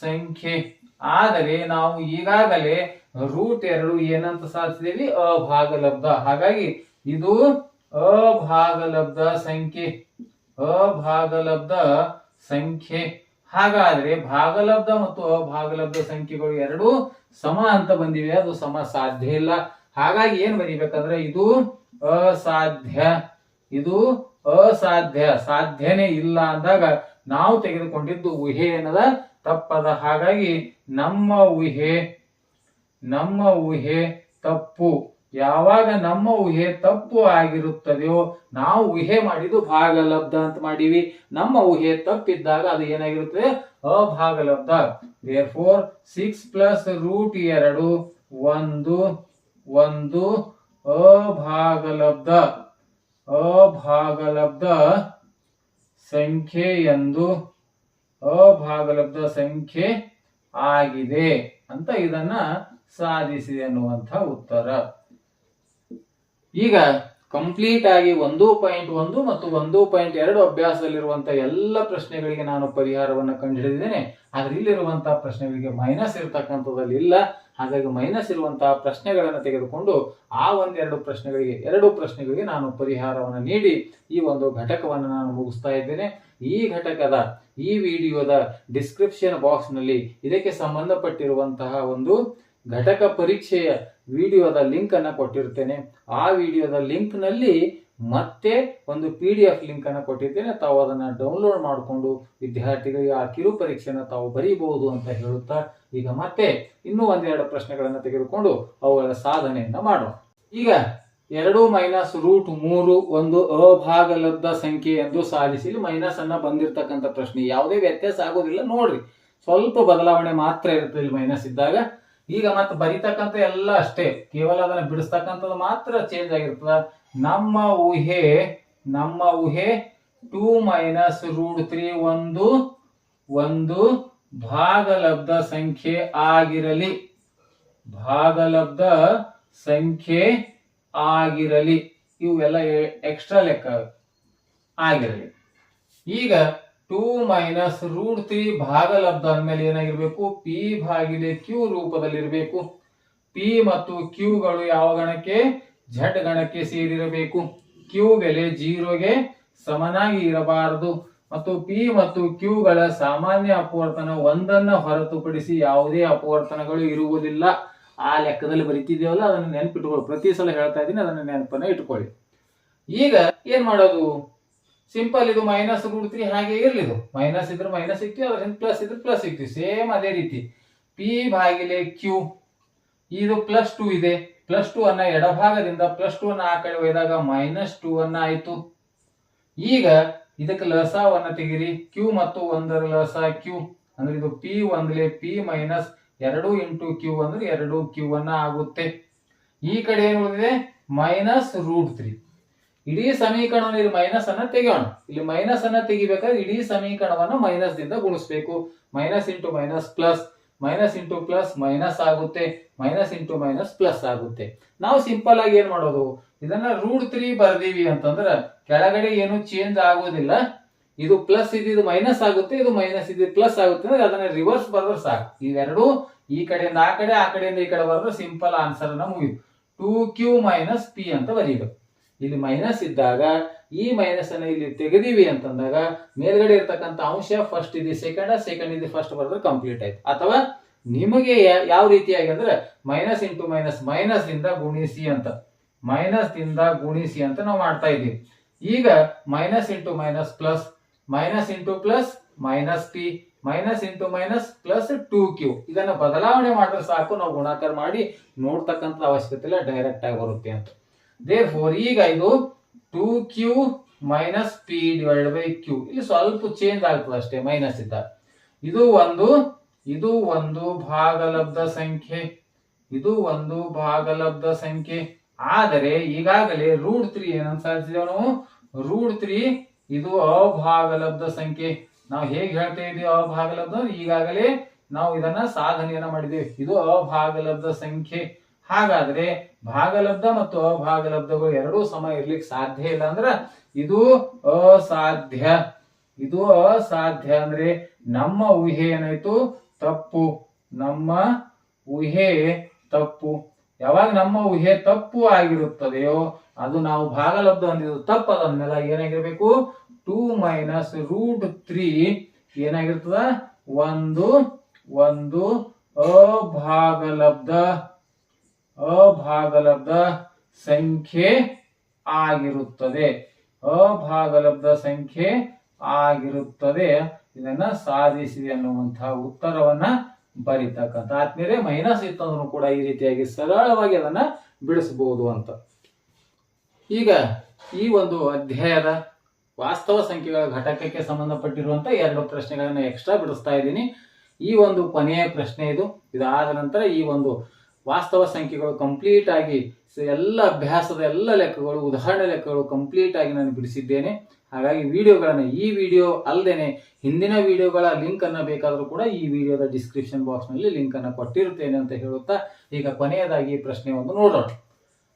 ಸಂಖ್ಯೆ. ಆದರೆ ನಾವು ಈಗಾಗಲೇ ರೂಟ್ ಎರಡು ಏನಂತ ಸಾಧಿಸಿದೀವಿ? ಅಭಾಗಲಬ್ಧ. ಹಾಗಾಗಿ ಇದು ಅಭಾಗಲಬ್ಧ ಸಂಖ್ಯೆ. ಅಭಾಗಲಬ್ಧ ಸಂಖ್ಯೆ. ಹಾಗಾದ್ರೆ ಭಾಗಲಬ್ಧ ಮತ್ತು ಅಭಾಗಲಬ್ಧ ಸಂಖ್ಯೆಗಳು ಎರಡು ಸಮ ಅಂತ ಬಂದಿವೆ. ಅದು ಸಮ ಸಾಧ್ಯ ಇಲ್ಲ. ಹಾಗಾಗಿ ಏನ್ ಬರೀಬೇಕಂದ್ರೆ ಇದು ಅಸಾಧ್ಯ. ಇದು ಅಸಾಧ್ಯ, ಸಾಧ್ಯನೇ ಇಲ್ಲ ಅಂದಾಗ ನಾವು ತೆಗೆದುಕೊಂಡಿದ್ದು ಊಹೆ ಏನದ ತಪ್ಪದ ಹಾಗಾಗಿ ನಮ್ಮ ಊಹೆ ನಮ್ಮ ಊಹೆ ತಪ್ಪು. ಯಾವಾಗ ನಮ್ಮ ಊಹೆ ತಪ್ಪು ಆಗಿರುತ್ತದೆಯೋ ನಾವು ಊಹೆ ಮಾಡಿದ್ದು ಭಾಗಲಬ್ಧ ಅಂತ ಮಾಡೀವಿ. ನಮ್ಮ ಊಹೆ ತಪ್ಪಿದ್ದಾಗ ಅದು ಏನಾಗಿರುತ್ತದೆ? ಅಭಾಗಲಬ್ಧ. There four six plus root ಎರಡು, ಒಂದು ಒಂದು, ಅಭಾಗಲಬ್ಧ. ಅಭಾಗಲಬ್ಧ ಸಂಖ್ಯೆ ಎಂದು ಅಭಾಗಲಬ್ಧ ಸಂಖ್ಯೆ ಆಗಿದೆ ಅಂತ ಇದನ್ನ ಸಾಧಿಸಿದೆ ಅನ್ನುವಂಥ ಉತ್ತರ. ಈಗ ಕಂಪ್ಲೀಟ್ ಆಗಿ ಒಂದು ಪಾಯಿಂಟ್ ಒಂದು ಮತ್ತು ಒಂದು ಪಾಯಿಂಟ್ ಎರಡು ಅಭ್ಯಾಸದಲ್ಲಿರುವಂತಹ ಎಲ್ಲ ಪ್ರಶ್ನೆಗಳಿಗೆ ನಾನು ಪರಿಹಾರವನ್ನು ಕಂಡುಹಿಡಿದಿದ್ದೇನೆ. ಆದ್ರೆ ಇಲ್ಲಿರುವಂತಹ ಪ್ರಶ್ನೆಗಳಿಗೆ ಮೈನಸ್ ಇರತಕ್ಕಂಥದ್ದಲ್ಲಿ ಇಲ್ಲ. ಹಾಗಾಗಿ ಮೈನಸ್ ಇರುವಂತಹ ಪ್ರಶ್ನೆಗಳನ್ನು ತೆಗೆದುಕೊಂಡು ಆ ಒಂದೆರಡು ಪ್ರಶ್ನೆಗಳಿಗೆ, ಎರಡು ಪ್ರಶ್ನೆಗಳಿಗೆ ನಾನು ಪರಿಹಾರವನ್ನು ನೀಡಿ ಈ ಒಂದು ಘಟಕವನ್ನು ನಾನು ಮುಗಿಸ್ತಾ ಇದ್ದೇನೆ. ಈ ಘಟಕದ, ಈ ವಿಡಿಯೋದ ಡಿಸ್ಕ್ರಿಪ್ಷನ್ ಬಾಕ್ಸ್ನಲ್ಲಿ ಇದಕ್ಕೆ ಸಂಬಂಧಪಟ್ಟಿರುವಂತಹ ಒಂದು ಘಟಕ ಪರೀಕ್ಷೆಯ ವಿಡಿಯೋದ ಲಿಂಕ್ ಅನ್ನ ಕೊಟ್ಟಿರ್ತೇನೆ. ಆ ವಿಡಿಯೋದ ಲಿಂಕ್ನಲ್ಲಿ ಮತ್ತೆ ಒಂದು ಪಿ ಡಿ ಎಫ್ ಲಿಂಕ್ ಅನ್ನು ಕೊಟ್ಟಿದ್ದೇನೆ ತಾವು ಅದನ್ನ ಡೌನ್ಲೋಡ್ ಮಾಡಿಕೊಂಡು ವಿದ್ಯಾರ್ಥಿಗಳಿಗೆ ಆ ಕಿರು ಪರೀಕ್ಷೆನ ತಾವು ಬರೀಬಹುದು ಅಂತ ಹೇಳುತ್ತಾ ಈಗ ಮತ್ತೆ ಇನ್ನೂ ಒಂದೆರಡು ಪ್ರಶ್ನೆಗಳನ್ನು ತೆಗೆದುಕೊಂಡು ಅವುಗಳ ಸಾಧನೆಯನ್ನ ಮಾಡೋಣ. ಈಗ ಎರಡು ಮೈನಸ್ ರೂಟ್ ಮೂರು ಒಂದು ಅಭಾಗಲಬ್ಧ ಸಂಖ್ಯೆ ಎಂದು ಸಾಧಿಸಿ ಮೈನಸ್ ಅನ್ನ ಬಂದಿರತಕ್ಕಂಥ ಪ್ರಶ್ನೆ. ಯಾವುದೇ ವ್ಯತ್ಯಾಸ ಆಗೋದಿಲ್ಲ. ನೋಡ್ರಿ, ಸ್ವಲ್ಪ ಬದಲಾವಣೆ ಮಾತ್ರ ಇರುತ್ತೆ ಇಲ್ಲಿ ಮೈನಸ್ ಇದ್ದಾಗ. ಈಗ ಮತ್ತೆ ಬರಿತಕ್ಕಂಥ ಎಲ್ಲ ಅಷ್ಟೇ, ಕೇವಲ ಅದನ್ನ ಬಿಡಿಸ್ತಕ್ಕಂಥದ್ದು ಮಾತ್ರ ಚೇಂಜ್ ಆಗಿರ್ತದ. ನಮ್ಮ ಊಹೆ ನಮ್ಮ ಊಹೆ ಟೂ ಮೈನಸ್ ರೂಟ್ ತ್ರೀ ಒಂದು ಒಂದು ಭಾಗಲಬ್ಧ ಸಂಖ್ಯೆ ಆಗಿರಲಿ. ಭಾಗಲಬ್ಧ ಸಂಖ್ಯೆ ಆಗಿರಲಿ. ಇವೆಲ್ಲ ಎಕ್ಸ್ಟ್ರಾ ಲೆಕ್ಕ ಆಗಿರಲಿ. ಈಗ ಟೂ ಮೈನಸ್ ರೂಟ್ ತ್ರೀ ಭಾಗಲಬ್ಧ ಅಂದಮೇಲೆ ಏನಾಗಿರ್ಬೇಕು? ಪಿ ಭಾಗಿಲೆ ಕ್ಯೂ ರೂಪದಲ್ಲಿರಬೇಕು. ಪಿ ಮತ್ತು ಕ್ಯೂಗಳು ಯಾವ ಗಣಕ್ಕೆ? ಝಡ್ ಗಣಕ್ಕೆ ಸೇರಿರಬೇಕು. ಕ್ಯೂ ಬೆಲೆ ಜೀರೋಗೆ ಸಮನಾಗಿ ಇರಬಾರದು. ಮತ್ತು ಪಿ ಮತ್ತು ಕ್ಯೂಗಳ ಸಾಮಾನ್ಯ ಅಪವರ್ತನ ಒಂದನ್ನ ಹೊರತುಪಡಿಸಿ ಯಾವುದೇ ಅಪವರ್ತನಗಳು ಇರುವುದಿಲ್ಲ. ಆ ಲೆಕ್ಕದಲ್ಲಿ ಬರಿತಿದ್ದೇವಲ್ಲ, ಅದನ್ನು ನೆನಪಿಟ್ಕೊಳ್ಳಿ. ಪ್ರತಿ ಸಲ ಹೇಳ್ತಾ ಇದ್ದೀನಿ, ಅದನ್ನು ನೆನಪನ್ನ ಇಟ್ಕೊಳ್ಳಿ. ಈಗ ಏನ್ ಮಾಡೋದು? ಸಿಂಪಲ್ ಇದು ಮೈನಸ್ ರೂಟ್ ತ್ರೀ ಹಾಗೆ ಇರಲಿ ಇದು. ಮೈನಸ್ ಇದ್ರೆ ಮೈನಸ್ ಸಿಕ್ತಿವಿ ಅದರಿಂದ ಪ್ಲಸ್ ಇದ್ರೆ ಪ್ಲಸ್ ಸಿಕ್ತಿವಿ ಸೇಮ್ ಅದೇ ರೀತಿ. ಪಿ ಭಾಗಿಲೆ ಕ್ಯೂ ಇದು ಪ್ಲಸ್ ಟೂ ಇದೆ. ಪ್ಲಸ್ ಟೂ ಅನ್ನ ಎಡಭಾಗದಿಂದ ಪ್ಲಸ್ ಟೂ ಅನ್ನ ಆ ಕಡೆ ಒಯ್ದಾಗ ಮೈನಸ್ ಟೂ ಅನ್ನ ಆಯ್ತು. ಈಗ ಇದಕ್ಕೆ ಲಸವನ್ನ ತೆಗಿರಿ. ಕ್ಯೂ ಮತ್ತು ಒಂದರ ಲಸ ಕ್ಯೂ ಅಂದ್ರೆ ಇದು ಪಿ ಒಂದ್ಲೆ ಪಿ ಮೈನಸ್ ಎರಡು ಇಂಟು ಕ್ಯೂ ಅಂದ್ರೆ ಎರಡು ಕ್ಯೂ ಅನ್ನ ಆಗುತ್ತೆ. ಈ ಕಡೆ ಏನು ಉಳಿದಿದೆ? ಮೈನಸ್ ರೂಟ್ ತ್ರೀ ಇಡೀ ಸಮೀಕರಣವನ್ನು ಇಲ್ಲಿ ಮೈನಸ್ ಅನ್ನ ತೆಗೆಯೋಣ. ಇಲ್ಲಿ ಮೈನಸ್ ಅನ್ನ ತೆಗಿಬೇಕಾದ್ರೆ ಇಡೀ ಸಮೀಕರಣವನ್ನು ಮೈನಸ್ ದಿಂದ ಗುಣಿಸ್ಬೇಕು. Minus into minus plus minus into plus minus ಆಗುತ್ತೆ. ಮೈನಸ್ ಇಂಟು ಮೈನಸ್ ಪ್ಲಸ್ ಆಗುತ್ತೆ. ನಾವು ಸಿಂಪಲ್ ಆಗಿ ಏನ್ ಮಾಡೋದು? ಇದನ್ನ ರೂಟ್ ತ್ರೀ ಬರ್ದೀವಿ ಅಂತಂದ್ರ ಕೆಳಗಡೆ ಏನು ಚೇಂಜ್ ಆಗೋದಿಲ್ಲ. ಇದು ಪ್ಲಸ್ ಇದು ಮೈನಸ್ ಆಗುತ್ತೆ. ಇದು ಮೈನಸ್ ಇದು ಪ್ಲಸ್ ಆಗುತ್ತೆ ಅಂದ್ರೆ ಅದನ್ನ ರಿವರ್ಸ್ ಬರೆದ್ರೆ ಸಾಕು. ಇವೆರಡು ಈ ಕಡೆಯಿಂದ ಆ ಕಡೆ, ಆ ಕಡೆಯಿಂದ ಈ ಕಡೆ ಬರೆದ್ರೆ ಸಿಂಪಲ್ ಆನ್ಸರ್ ಅನ್ನ ಮುಗಿದು. ಟೂ ಕ್ಯೂ ಮೈನಸ್ ಪಿ ಅಂತ ಬರೀಬೇಕು. ಇಲ್ಲಿ ಮೈನಸ್ ಇದ್ದಾಗ, ಈ ಮೈನಸ್ ಅನ್ನ ಇಲ್ಲಿ ತೆಗೆದಿವಿ ಅಂತಂದಾಗ, ಮೇಲ್ಗಡೆ ಇರ್ತಕ್ಕಂಥ ಅಂಶ ಫಸ್ಟ್ ಇದೆ ಸೆಕೆಂಡ್ ಸೆಕೆಂಡ್ ಇದೆ ಫಸ್ಟ್ ಬರೆದ್ರೆ ಕಂಪ್ಲೀಟ್ ಆಯ್ತು. ಅಥವಾ ನಿಮಗೆ ಯಾವ ರೀತಿಯಾಗಿ ಅಂದ್ರೆ ಮೈನಸ್ ಇಂಟು ಮೈನಸ್ ಮೈನಸ್ ಇಂದ ಗುಣಿಸಿ ಅಂತ. ಮೈನಸ್ ಇಂದ ಗುಣಿಸಿ ಅಂತ ನಾವು ಮಾಡ್ತಾ ಇದ್ದೀವಿ. ಈಗ minus into minus plus minus into plus minus P minus into minus plus two Q ಇದನ್ನ ಬದಲಾವಣೆ ಮಾಡಿದ್ರೆ ಸಾಕು, ನಾವು ಗುಣಾಕಾರ ಮಾಡಿ ನೋಡ್ತಕ್ಕಂಥ ಅವಶ್ಯಕತೆ ಇಲ್ಲ ಡೈರೆಕ್ಟ್ ಆಗಿ ಬರುತ್ತೆ ಅಂತ. ದೇರ್ ಫೋರ್ ಈಗ ಇದು two Q minus P divide by Q ಇಲ್ಲಿ ಸ್ವಲ್ಪ ಚೇಂಜ್ ಆಗ್ತದೆ ಅಷ್ಟೇ ಮೈನಸ್ ಇದ್ದ ಇದು ಒಂದು ಇದು ಒಂದು ಭಾಗಲಬ್ಧ ಸಂಖ್ಯೆ. ಇದು ಒಂದು ಭಾಗಲಬ್ಧ ಸಂಖ್ಯೆ. ಆದರೆ ಈಗಾಗಲೇ ರೂಟ್ ತ್ರೀ ಏನಂತ ಸಾಧಿಸಿದೆವು ನಾವು? ರೂಟ್ ತ್ರೀ ಇದು ಅಭಾಗಲಬ್ಧ ಸಂಖ್ಯೆ. ನಾವು ಹೇಗೆ ಹೇಳ್ತಾ ಇದೀವಿ ಅಭಾಗಲಬ್ಧ? ಈಗಾಗಲೇ ನಾವು ಇದನ್ನ ಸಾಧನೆಯನ್ನ ಮಾಡಿದ್ದೇವೆ. ಇದು ಅಭಾಗಲಬ್ಧ ಸಂಖ್ಯೆ. ಹಾಗಾದ್ರೆ ಭಾಗಲಬ್ಧ ಮತ್ತು ಅಭಾಗಲಬ್ಧಗಳು ಎರಡೂ ಸಮ ಇರ್ಲಿಕ್ಕೆ ಸಾಧ್ಯ ಇಲ್ಲ ಅಂದ್ರೆ ಇದು ಅಸಾಧ್ಯ. ಇದು ಅಸಾಧ್ಯ ಅಂದ್ರೆ ನಮ್ಮ ಊಹೆ ಏನಾಯ್ತು? ತಪ್ಪು. ನಮ್ಮ ಊಹೆ ತಪ್ಪು. ಯಾವಾಗ ನಮ್ಮ ಊಹೆ ತಪ್ಪು ಆಗಿರುತ್ತದೆಯೋ ಅದು ನಾವು ಭಾಗಲಬ್ಧ ಅಂದಿದ್ದು ತಪ್ಪು ಅದನ್ನೆಲ್ಲ ಏನಾಗಿರ್ಬೇಕು? ಟೂ ಮೈನಸ್ ರೂಟ್ ತ್ರೀ ಏನಾಗಿರ್ತದ? ಒಂದು ಒಂದು ಅಭಾಗಲಬ್ಧ. ಅಭಾಗಲಬ್ಧ ಸಂಖ್ಯೆ ಆಗಿರುತ್ತದೆ. ಅಭಾಗಲಬ್ಧ ಸಂಖ್ಯೆ ಆಗಿರುತ್ತದೆ. ಇದನ್ನ ಸಾಧಿಸಿದೆ ಅನ್ನುವಂತಹ ಉತ್ತರವನ್ನ ಬರಿತಕ್ಕಂಥ ಆದ್ಮೇಲೆ ಮೈನಸ್ ಇತ್ತಂದ್ರೂ ಕೂಡ ಈ ರೀತಿಯಾಗಿ ಸರಳವಾಗಿ ಅದನ್ನ ಬಿಡಿಸಬಹುದು ಅಂತ. ಈಗ ಈ ಒಂದು ಅಧ್ಯಾಯದ ವಾಸ್ತವ ಸಂಖ್ಯೆಗಳ ಘಟಕಕ್ಕೆ ಸಂಬಂಧಪಟ್ಟಿರುವಂತ ಎರಡು ಪ್ರಶ್ನೆಗಳನ್ನ ಎಕ್ಸ್ಟ್ರಾ ಬಿಡಿಸ್ತಾ ಇದ್ದೀನಿ. ಈ ಒಂದು ಕೊನೆಯ ಪ್ರಶ್ನೆ ಇದು. ಇದಾದ ನಂತರ ಈ ಒಂದು ವಾಸ್ತವ ಸಂಖ್ಯೆಗಳು ಕಂಪ್ಲೀಟ್ ಆಗಿ ಎಲ್ಲ ಅಭ್ಯಾಸದ ಎಲ್ಲ ಲೆಕ್ಕಗಳು, ಉದಾಹರಣೆ ಲೆಕ್ಕಗಳು ಕಂಪ್ಲೀಟ್ ಆಗಿ ನಾನು ಬಿಡಿಸಿದ್ದೇನೆ. ಹಾಗಾಗಿ ವಿಡಿಯೋಗಳನ್ನು ಈ ವಿಡಿಯೋ ಅಲ್ಲದೇನೆ ಹಿಂದಿನ ವಿಡಿಯೋಗಳ ಲಿಂಕ್ ಅನ್ನು ಬೇಕಾದರೂ ಕೂಡ ಈ ವಿಡಿಯೋದ ಡಿಸ್ಕ್ರಿಪ್ಷನ್ ಬಾಕ್ಸ್ನಲ್ಲಿ ಲಿಂಕ್ ಅನ್ನು ಕೊಟ್ಟಿರುತ್ತೇನೆ ಅಂತ ಹೇಳುತ್ತಾ, ಈಗ ಕೊನೆಯದಾಗಿ ಪ್ರಶ್ನೆ ಒಂದು ನೋಡೋಣ.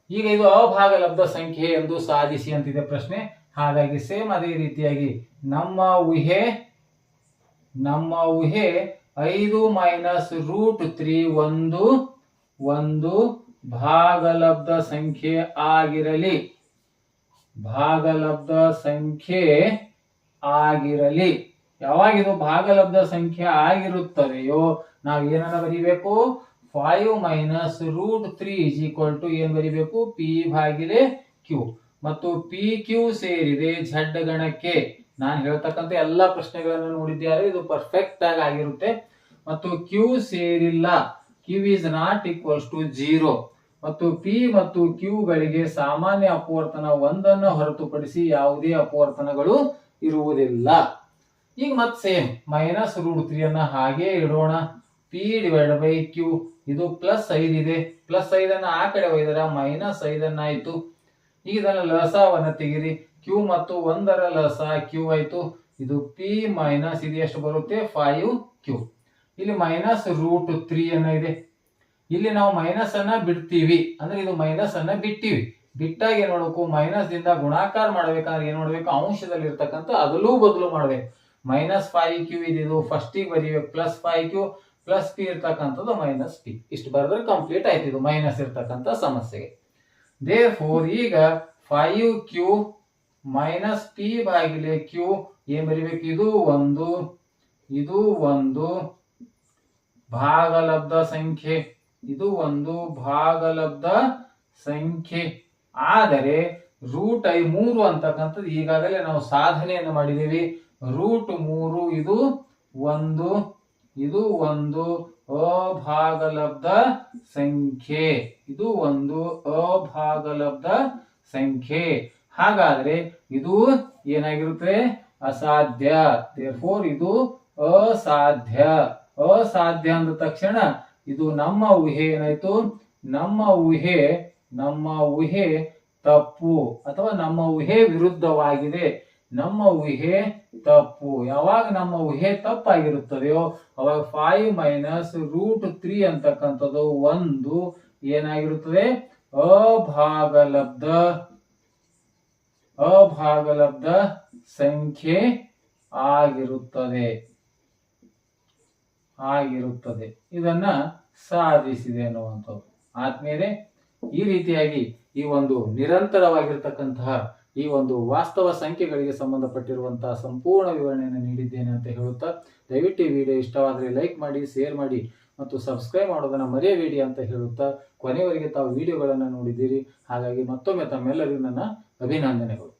ಈಗ ಇದು ಅಭಾಗಲಬ್ಧ ಸಂಖ್ಯೆ ಎಂದು ಸಾಧಿಸಿ ಅಂತಿದೆ ಪ್ರಶ್ನೆ. ಹಾಗಾಗಿ ಸೇಮ್ ಅದೇ ರೀತಿಯಾಗಿ ನಮ್ಮ ಊಹೆ ನಮ್ಮ ಊಹೆ ಐದು ಮೈನಸ್ ರೂಟ್ ತ್ರೀ ಒಂದು ಒಂದು ಭಾಗಲಬ್ಧ ಸಂಖ್ಯೆ ಆಗಿರಲಿ. ಭಾಗಲಬ್ಧ ಸಂಖ್ಯೆ ಆಗಿರಲಿ. ಯಾವಾಗ ಇದು ಭಾಗಲಬ್ಧ ಸಂಖ್ಯೆ ಆಗಿರುತ್ತದೆಯೋ ನಾವು ಏನನ್ನ ಬರೀಬೇಕು? Five minus root three is equal to ಏನ್ ಬರಿಬೇಕು? ಪಿ ಭಾಗಿಲೆ ಕ್ಯೂ ಮತ್ತು ಪಿ ಕ್ಯೂ ಸೇರಿದೆ ಝಡ್ ಗಣಕ್ಕೆ. ನಾನು ಹೇಳ್ತಕ್ಕಂಥ ಎಲ್ಲ ಪ್ರಶ್ನೆಗಳನ್ನು ನೋಡಿದ್ಯಾರೆ, ಇದು ಪರ್ಫೆಕ್ಟ್ ಆಗಿ ಆಗಿರುತ್ತೆ. ಮತ್ತು ಕ್ಯೂ ಸೇರಿಲ್ಲ. Q is not equals to zero ಮತ್ತು ಪಿ ಮತ್ತು ಕ್ಯೂ ಗಳಿಗೆ ಸಾಮಾನ್ಯ ಅಪವರ್ತನ ಒಂದನ್ನು ಹೊರತುಪಡಿಸಿ ಯಾವುದೇ ಅಪವರ್ತನಗಳು ಇರುವುದಿಲ್ಲ. ಈಗ ಮತ್ತೆ ಸೇಮ್ ಮೈನಸ್ ರೂಟ್ ತ್ರೀ ಅನ್ನ ಹಾಗೆ ಇಡೋಣ. ಪಿ ಡಿವೈಡ್ ಬೈ ಕ್ಯೂ ಇದು ಪ್ಲಸ್ ಐದ್ ಇದೆ. ಪ್ಲಸ್ ಐದನ್ನ ಆ ಕಡೆ ಒಯ್ದರ ಮೈನಸ್ ಐದನ್ನ ಆಯ್ತು. ಈಗ ಇದನ್ನ ಲಸವನ್ನ ತೆಗಿರಿ. ಕ್ಯೂ ಮತ್ತು ಒಂದರ ಲಸ ಕ್ಯೂ ಆಯ್ತು. ಇದು ಪಿ ಮೈನಸ್ ಇದು ಎಷ್ಟು ಬರುತ್ತೆ? ಫೈವ್ ಕ್ಯೂ ಇಲ್ಲಿ ಮೈನಸ್ ರೂಟ್ ತ್ರೀ ಅನ್ನ ಇದೆ. ಇಲ್ಲಿ ನಾವು ಮೈನಸ್ ಅನ್ನ ಬಿಡ್ತೀವಿ. ಅಂದ್ರೆ ಇದು ಮೈನಸ್ ಅನ್ನ ಬಿಟ್ಟಿವಿ. ಬಿಟ್ಟಾಗ ಏನ್ ಮಾಡ್ಬೇಕು? ಮೈನಸ್ ದಿಂದ ಗುಣಾಕಾರ ಮಾಡ್ಬೇಕಂದ್ರೆ ಏನ್ ಮಾಡ್ಬೇಕು? ಅಂಶದಲ್ಲಿ ಇರ್ತಕ್ಕಂಥ ಅದಲ್ಲೂ ಬದಲು ಮಾಡ್ಬೇಕು. ಮೈನಸ್ ಫೈವ್ ಕ್ಯೂ ಇದು ಫಸ್ಟಿಗೆ ಬರೀಬೇಕು. Plus five Q plus P ಇರ್ತಕ್ಕಂಥದ್ದು ಮೈನಸ್ ಪಿ ಇಷ್ಟು ಬರೆದ್ರೆ ಕಂಪ್ಲೀಟ್ ಆಯ್ತು ಇದು ಮೈನಸ್ ಇರ್ತಕ್ಕಂಥ ಸಮಸ್ಯೆಗೆ. ದೇರ್ ಫೋರ್ ಈಗ ಫೈವ್ ಕ್ಯೂ ಮೈನಸ್ ಪಿ ಬಾಗಿಲೆ ಕ್ಯೂ ಏನ್ ಬರಿಬೇಕು? ಇದು ಒಂದು ಇದು ಒಂದು ಭಾಗಲಬ್ಧ ಸಂಖ್ಯೆ. ಇದು ಒಂದು ಭಾಗಲಬ್ಧ ಸಂಖ್ಯೆ. ಆದರೆ ರೂಟ್ ಐ ಮೂರು ಅಂತಕ್ಕಂಥದ್ದು ಈಗಾಗಲೇ ನಾವು ಸಾಧನೆಯನ್ನು ಮಾಡಿದ್ದೀವಿ. ರೂಟ್ ಮೂರು ಇದು ಒಂದು ಇದು ಒಂದು ಅಭಾಗಲಬ್ಧ ಸಂಖ್ಯೆ. ಇದು ಒಂದು ಅಭಾಗಲಬ್ಧ ಸಂಖ್ಯೆ. ಹಾಗಾದ್ರೆ ಇದು ಏನಾಗಿರುತ್ತೆ? ಅಸಾಧ್ಯ. ಫೋರ್ ಇದು ಅಸಾಧ್ಯ. ಅಸಾಧ್ಯ ಅಂದ ತಕ್ಷಣ ಇದು ನಮ್ಮ ಊಹೆ ಏನಾಯ್ತು? ನಮ್ಮ ಊಹೆ ನಮ್ಮ ಊಹೆ ತಪ್ಪು ಅಥವಾ ನಮ್ಮ ಊಹೆ ವಿರುದ್ಧವಾಗಿದೆ. ನಮ್ಮ ಊಹೆ ತಪ್ಪು. ಯಾವಾಗ ನಮ್ಮ ಊಹೆ ತಪ್ಪಾಗಿರುತ್ತದೆಯೋ ಅವಾಗ ಫೈವ್ ಮೈನಸ್ ರೂಟ್ ತ್ರೀ ಅಂತಕ್ಕಂಥದ್ದು ಒಂದು ಏನಾಗಿರುತ್ತದೆ? ಅಭಾಗಲಬ್ಧ. ಅಭಾಗಲಬ್ಧ ಸಂಖ್ಯೆ ಆಗಿರುತ್ತದೆ. ಆಗಿರುತ್ತದೆ. ಇದನ್ನ ಸಾಧಿಸಿದೆ ಅನ್ನುವಂಥದ್ದು ಆದ್ಮೇಲೆ ಈ ರೀತಿಯಾಗಿ ಈ ಒಂದು ನಿರಂತರವಾಗಿರ್ತಕ್ಕಂತಹ ಈ ಒಂದು ವಾಸ್ತವ ಸಂಖ್ಯೆಗಳಿಗೆ ಸಂಬಂಧಪಟ್ಟಿರುವಂತಹ ಸಂಪೂರ್ಣ ವಿವರಣೆಯನ್ನು ನೀಡಿದ್ದೇನೆ ಅಂತ ಹೇಳುತ್ತಾ, ದಯವಿಟ್ಟು ಈ ವಿಡಿಯೋ ಇಷ್ಟವಾದರೆ ಲೈಕ್ ಮಾಡಿ, ಶೇರ್ ಮಾಡಿ ಮತ್ತು ಸಬ್ಸ್ಕ್ರೈಬ್ ಮಾಡೋದನ್ನು ಮರೆಯಬೇಡಿ ಅಂತ ಹೇಳುತ್ತಾ ಕೊನೆಯವರೆಗೆ ತಾವು ವಿಡಿಯೋಗಳನ್ನು ನೋಡಿದ್ದೀರಿ. ಹಾಗಾಗಿ ಮತ್ತೊಮ್ಮೆ ತಮ್ಮೆಲ್ಲರಿಗೂ ನನ್ನ ಅಭಿನಂದನೆಗಳು.